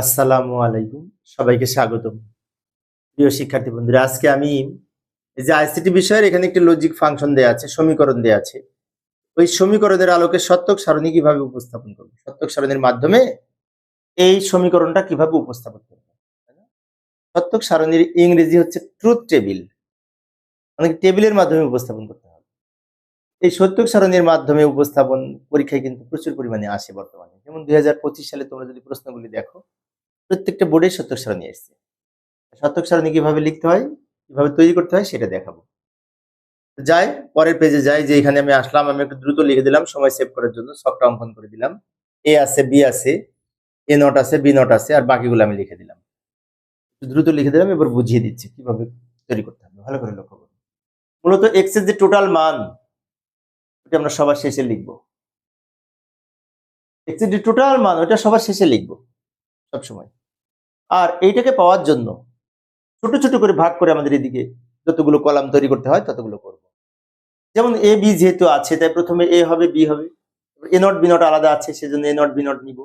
আসসালামু আলাইকুম। সবাইকে স্বাগতম। প্রিয় শিক্ষার্থী বন্ধুরা, আজকে আমি এই যে আইসিটি বিষয়ের এখানে একটি লজিক ফাংশন দেয়া আছে, সমীকরণ দেয়া আছে। ওই সমীকরণের আলোকে সত্যক সারণী কীভাবে উপস্থাপন করবে? সত্যক সারণীর মাধ্যমে এই সমীকরণটা কীভাবে উপস্থাপন করবে? সত্যক সারণীর ইংরেজি হচ্ছে ট্রুথ টেবিল অনেক টেবিলের মাধ্যমে উপস্থাপন করতে হবে। এই সত্যক সারণীর মাধ্যমে উপস্থাপন পরীক্ষায় কিন্তু প্রচুর পরিমাণে আসে বর্তমানে। যেমন দুই হাজার পঁচিশ সালে তোমরা যদি প্রশ্নগুলি দেখো প্রত্যেকটা বোর্ডে শতক সারণী এসছে শতক সারণী কীভাবে লিখতে হয়, কীভাবে তৈরি করতে হয় সেটা দেখাবো। যাই, পরের পেজে যাই, যে এখানে আমি আসলাম, আমি একটু দ্রুত লিখে দিলাম, সময় সেভ করার জন্য সবটা অঙ্কন করে দিলাম। এ আছে বি আছে এ নট আছে বি নট আছে, আর বাকিগুলো আমি লিখে দিলাম। দ্রুত লিখে দিলাম, এবার বুঝিয়ে দিচ্ছি কীভাবে তৈরি করতে হবে। ভালো করে লক্ষ্য করুন মূলত এক্সের যে টোটাল মান, ওটা আমরা সবার শেষে লিখব। এক্সের যে টোটাল মান, ওটা সবার শেষে লিখব, সবসময়। আর এইটাকে পাওয়ার জন্য ছোট ছোট করে ভাগ করে আমাদের এদিকে যতগুলো কলাম তৈরি করতে হয় ততগুলো করব। যেমন এ, বি যেহেতু আছে, তাই প্রথমে এ হবে, বি হবে। এ নট, বি নট আলাদা আছে, সেজন্য এ নট, বি নট নিব।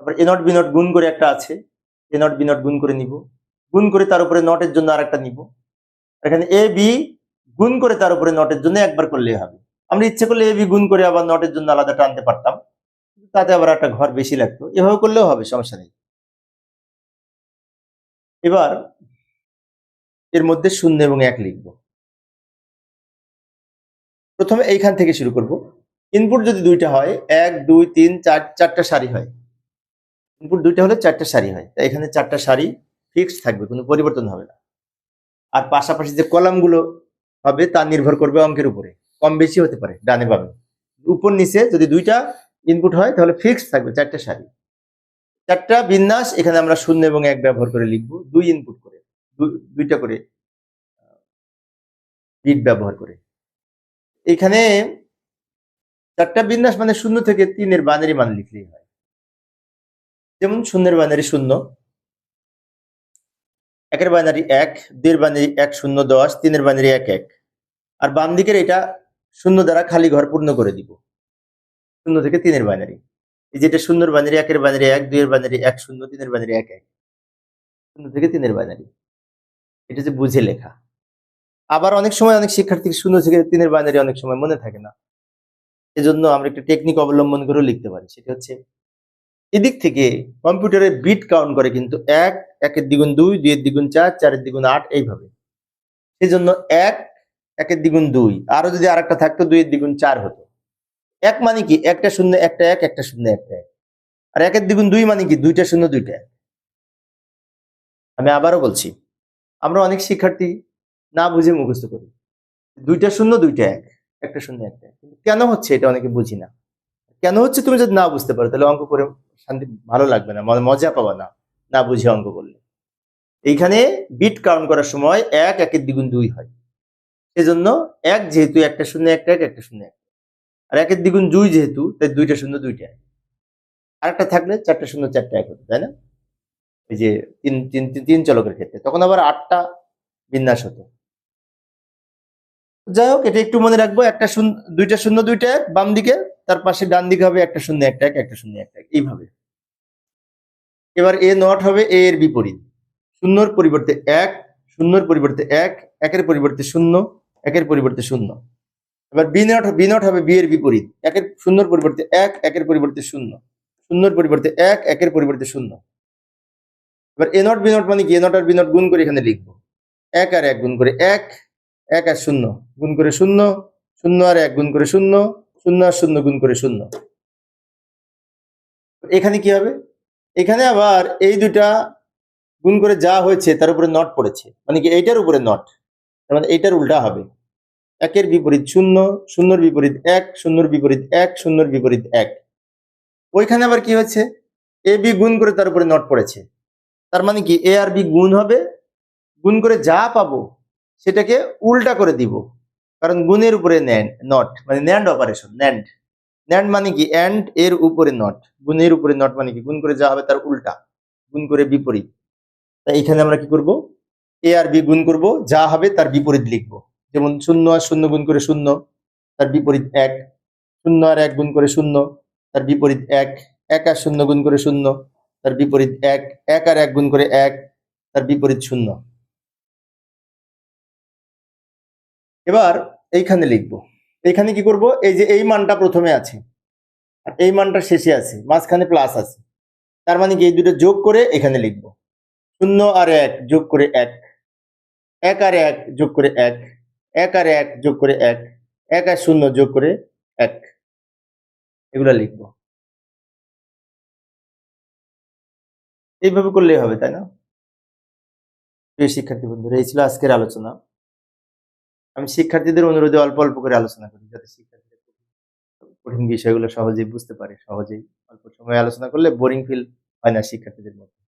তারপর এ নট, বি নট গুণ করে একটা আছে, এ নট, বি নট গুণ করে নিব। গুণ করে তার উপরে নটের জন্য আরেকটা নিব। এখানে এ, বি গুণ করে তার উপরে নটের জন্য একবার করলেই হবে। আমরা ইচ্ছে করলে এ, বি গুণ করে আবার নটের জন্য আলাদা টানতে পারতাম। তাতে আবার একটা ঘর বেশি লাগতো। এভাবে করলেও হবে, সমস্যা নেই। এবার এর মধ্যে শূন্য এবং এক লিখব। প্রথমে এইখান থেকে শুরু করব। ইনপুট যদি দুইটা হয়, এক, দুই, তিন, চার, চারটা সারি হয়। ইনপুট দুইটা হলে চারটা সারি হয়। তাই এখানে চারটা সারি ফিক্সড থাকবে, কোনো পরিবর্তন হবে না। আর পাশাপাশি যে কলামগুলো হবে, তা নির্ভর করবে অঙ্কের উপরে। কম বেশি হতে পারে, ডানে বামে। উপর নিচে যদি দুইটা ইনপুট হয়, তাহলে ফিক্সড থাকবে চারটা সারি। চারটা বিন্যাস, এখানে আমরা শূন্য এবং এক ব্যবহার করে লিখব। দুই ইনপুট করে দুইটা করে বিট ব্যবহার করে। এখানে চারটা বিন্যাস মানে শূন্য থেকে তিনের বানারি মান লিখলেই হয়। যেমন শূন্যের বাইনারি শূন্য, একের বাইনারি এক, দুইয়ের বাইনারি এক শূন্য দশ, তিনের বাইনারি এক এক। আর বাম দিকের এটা শূন্য দ্বারা খালি ঘর পূর্ণ করে দিব। শূন্য থেকে তিনের বাইনারি এই যেটা শূন্যর বাইনারি একের বাইনারি এক, দুইয়ের বাইনারি এক, শূন্য, তিনের বাইনারি এক এক। শূন্য থেকে তিনের বাইনারি এটা যে বুঝে লেখা। আবার অনেক সময় অনেক শিক্ষার্থী শূন্য থেকে তিনের বাইনারি অনেক সময় মনে থাকে না। এজন্য আমরা একটা টেকনিক অবলম্বন করেও লিখতে পারি। সেটা হচ্ছে, এদিক থেকে কম্পিউটারে বিট কাউন্ট করে কিন্তু এক, একের দ্বিগুণ দুই, দুইয়ের দ্বিগুণ চার, চারের দ্বিগুণ আট এইভাবে। সেই জন্য এক, একের দ্বিগুণ দুই। আরও যদি আরেকটা থাকতো, দুইয়ের দ্বিগুণ চার হতো। এক মানে কি? একটা শূন্য একটা এক, একটা শূন্য একটা এক। আর একের দ্বিগুণ দুই মানে কি? দুইটা শূন্য, দুইটা এক। আমি আবারও বলছি, আমরা অনেক শিক্ষার্থী না বুঝে মুখস্থ করি। দুইটা শূন্য, দুইটা এক, একটা শূন্য, একটা এক। কেন হচ্ছে এটা অনেকে বুঝি না? কেন হচ্ছে তুমি যদি না বুঝতে পারো? তাহলে অঙ্ক করে শান্তি ভালো লাগবে না মজা পাবা না না বুঝে অঙ্ক করলে। এইখানে বিট কাউন্ট করার সময় এক, একের দ্বিগুণ দুই হয়। সেজন্য এক যেহেতু একটা শূন্য, একটা এক, একটা শূন্য এক আর একের দ্বিগুণ দুই যেহেতু, তাই দুইটা শূন্য দুইটা আরেকটা থাকলে চারটা শূন্য চারটা এক হতো, তাই না? এই যে তিন, তিন- তিন চলকের ক্ষেত্রে। তখন আবার আটটা বিন্যাস হতো। যাই হোক, এটা একটু মনে রাখব, একটা শূন্য, দুইটা শূন্য দুইটা এক বাম দিকে, তার পাশে ডান দিকে হবে একটা শূন্য একটা এক, একটা শূন্য একটা এক, এইভাবে। এবার এ নট হবে এ এর বিপরীত। শূন্যর পরিবর্তে এক, শূন্যর পরিবর্তে এক, একের পরিবর্তে শূন্য, একের পরিবর্তে শূন্য। এবার বি নট বি নট হবে বি এর বিপরীত। একের শূন্যর পরিবর্তে এক, একের পরিবর্তে শূন্য। শূন্যর পরিবর্তে এক, একের পরিবর্তে শূন্য। এবার এ নট, বি নট মানে কি? এ নট আর বি নট গুণ করে এখানে লিখব। এক আর এক গুণ করে এক এক আর শূন্য গুণ করে শূন্য শূন্য আর এক গুণ করে শূন্য শূন্য আর শূন্য গুণ করে শূন্য। এখানে কি হবে? এখানে আবার এই দুটা গুণ করে যা হয়েছে তার উপরে নট পড়েছে। মানে কি? এইটার উপরে নট। মানে এইটার উল্টা হবে। একের বিপরীত শূন্য, শূন্যর বিপরীত এক, শূন্যর বিপরীত এক, শূন্যর বিপরীত এক। ওইখানে আবার কি হয়েছে এ বি গুণ করে তার উপরে নট পড়েছে। তার মানে কি? এ আর বি গুণ হবে, গুণ করে যা পাবো, সেটাকে উল্টা করে দিব। কারণ গুণের উপরে ন্যান্ড নট মানে ন্যান্ড অপারেশন, ন্যান্ড। ন্যান্ড মানে কি? অ্যান্ড এর উপরে নট। গুণের উপরে নট মানে কি? গুণ করে যা হবে তার উল্টা, গুণ করে বিপরীত। তাই এখানে আমরা কি করব? এ আর বি গুণ করব, যা হবে তার বিপরীত লিখব। যেমন শূন্য আর শূন্য গুণ করে শূন্য, তার বিপরীত এক। শূন্য আর এক গুণ করে শূন্য, তার বিপরীত এক। এক আর শূন্য গুণ করে শূন্য, তার বিপরীত এক। এক আর এক গুণ করে এক, তার বিপরীত শূন্য। এবার এইখানে লিখব। এইখানে কি করব? এই যে এই মানটা প্রথমে আছে, আর এই মানটা শেষে আছে, মাঝখানে প্লাস আছে। তার মানে কি? এই দুটো যোগ করে এখানে লিখব। শূন্য আর এক যোগ করে এক। এক আর এক যোগ করে এক। এক আর এক যোগ করে এক এক আর শূন্য যোগ করে এক। এগুলা লিখব। এইভাবে করলেই হবে, তাই না? প্রিয় শিক্ষার্থী বন্ধুরা, এই ছিল আজকের আলোচনা। আমি শিক্ষার্থীদের অনুরোধে অল্প অল্প করে আলোচনা করি, যাতে শিক্ষার্থীরা কঠিন বিষয়গুলো সহজেই বুঝতে পারে, সহজেই অল্প সময় আলোচনা করলে বোরিং ফিল হয় না শিক্ষার্থীদের মধ্যে।